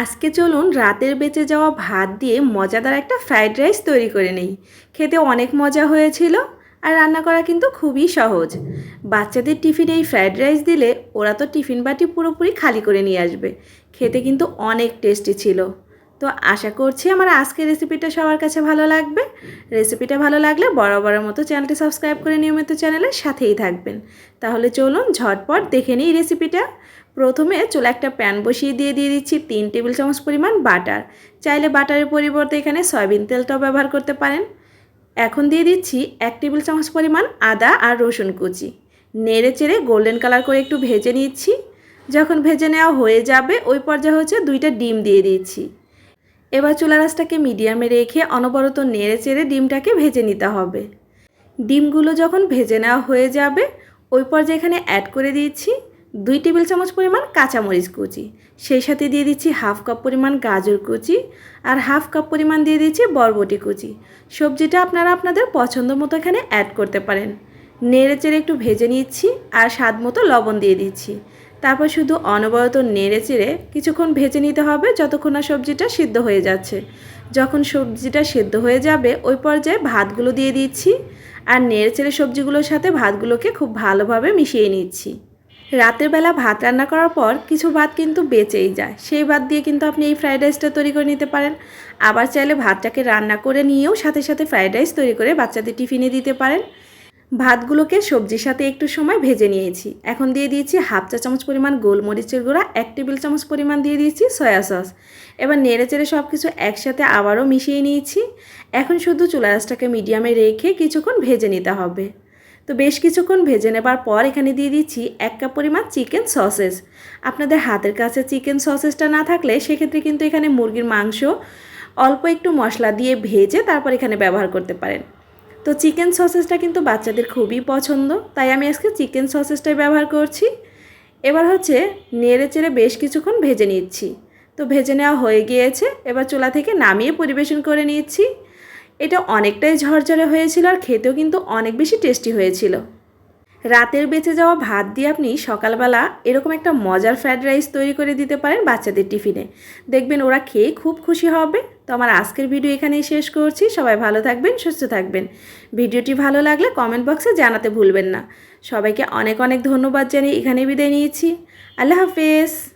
আজকে চলুন রাতের বেঁচে যাওয়া ভাত দিয়ে মজাদার একটা ফ্রাইড রাইস তৈরি করে নেই। খেতে অনেক মজা হয়েছিল আর রান্না করা কিন্তু খুবই সহজ। বাচ্চাদের টিফিনে এই ফ্রাইড রাইস দিলে ওরা তো টিফিন বাটি পুরোপুরি খালি করে নিয়ে আসবে। খেতে কিন্তু অনেক টেস্টি ছিল। তো আশা করছি আমার আজকের রেসিপিটা সবার কাছে ভালো লাগবে। রেসিপিটা ভালো লাগলে বড় মতো চ্যানেলটি সাবস্ক্রাইব করে নিয়মিত চ্যানেলের সাথেই থাকবেন। তাহলে চলুন ঝটপট দেখে নিই রেসিপিটা। প্রথমে চুলা একটা প্যান বসিয়ে দিয়ে দিয়ে দিচ্ছি তিন টেবিল চামচ পরিমাণ বাটার। চাইলে বাটারের পরিবর্তে এখানে সয়াবিন তেলটাও ব্যবহার করতে পারেন। এখন দিয়ে দিচ্ছি এক টেবিল চামচ পরিমাণ আদা আর রসুন কুচি। নেড়ে চেড়ে গোল্ডেন কালার করে একটু ভেজে নিচ্ছি। যখন ভেজে নেওয়া হয়ে যাবে, ওই পর্যায়ে হচ্ছে দুইটা ডিম দিয়ে দিচ্ছি। এবার চুলা রাসটাকে মিডিয়ামে রেখে অনবরত নেড়ে চেড়ে ডিমটাকে ভেজে নিতে হবে। ডিমগুলো যখন ভেজে নেওয়া হয়ে যাবে, ওই পর্যায়ে এখানে অ্যাড করে দিচ্ছি দুই টেবিল চামচ পরিমাণ কাঁচামরিচ কুচি, সেই সাথে দিয়ে দিচ্ছি হাফ কাপ পরিমাণ গাজর কুচি আর হাফ কাপ পরিমাণ দিয়ে দিচ্ছি বরবটি কুচি। সবজিটা আপনারা আপনাদের পছন্দ মতো এখানে অ্যাড করতে পারেন। নেড়ে চেড়ে একটু ভেজে নিচ্ছি আর স্বাদ মতো লবণ দিয়ে দিচ্ছি। তারপর শুধু অনবরত নেড়ে চেড়ে কিছুক্ষণ ভেজে নিতে হবে যতক্ষণ না সবজিটা সিদ্ধ হয়ে যাচ্ছে। যখন সবজিটা সিদ্ধ হয়ে যাবে, ওই পর্যায়ে ভাতগুলো দিয়ে দিচ্ছি আর নেড়ে চেড়ে সবজিগুলোর সাথে ভাতগুলোকে খুব ভালোভাবে মিশিয়ে নিচ্ছি। রাতের বেলা ভাত রান্না করার পর কিছু ভাত কিন্তু বেঁচেই যায়। সেই ভাত দিয়ে কিন্তু আপনি এই ফ্রাইড রাইসটা তৈরি করে নিতে পারেন। আবার চাইলে ভাতটাকে রান্না করে নিয়েও সাথে সাথে ফ্রাইড রাইস তৈরি করে বাচ্চাদের টিফিনে দিতে পারেন। ভাতগুলোকে সবজির সাথে একটু সময় ভেজে নিয়েছি। এখন দিয়ে দিয়েছি হাফ চা চামচ পরিমাণ গোলমরিচের গুঁড়া, এক টেবিল চামচ পরিমাণ দিয়ে দিয়েছি সয়া সস। এবার নেড়ে চেড়ে সব কিছু একসাথে আবারও মিশিয়ে নিয়েছি। এখন শুধু চুলা রাসটাকে মিডিয়ামে রেখে কিছুক্ষণ ভেজে নিতে হবে। তো বেশ কিছুক্ষণ ভেজে নেবার পর এখানে দিয়ে দিচ্ছি এক কাপ পরিমাণ চিকেন সসেস। আপনাদের হাতের কাছে চিকেন সসেসটা না থাকলে সেক্ষেত্রে কিন্তু এখানে মুরগির মাংস অল্প একটু মশলা দিয়ে ভেজে তারপর এখানে ব্যবহার করতে পারেন। তো চিকেন সসেসটা কিন্তু বাচ্চাদের খুবই পছন্দ, তাই আমি আজকে চিকেন সসেসটাই ব্যবহার করছি। এবার হচ্ছে নেড়ে চেড়ে বেশ কিছুক্ষণ ভেজে নিচ্ছি। তো ভেজে নেওয়া হয়ে গিয়েছে, এবার চুলা থেকে নামিয়ে পরিবেশন করে নিচ্ছি। এটা অনেকটাই ঝরঝরে হয়েছিল আর খেতেও কিন্তু অনেক বেশি টেস্টি হয়েছিল। রাতের বেঁচে যাওয়া ভাত দিয়ে আপনি সকালবেলা এরকম একটা মজার ফ্রায়েড রাইস তৈরি করে দিতে পারেন বাচ্চাদের টিফিনে। দেখবেন ওরা খেয়ে খুব খুশি হবে। তো আমার আজকের ভিডিও এখানেই শেষ করছি। সবাই ভালো থাকবেন, সুস্থ থাকবেন। ভিডিওটি ভালো লাগলে কমেন্ট বক্সে জানাতে ভুলবেন না। সবাইকে অনেক অনেক ধন্যবাদ জানিয়ে এখানে বিদায় নিয়েছি। আল্লাহ হাফেজ।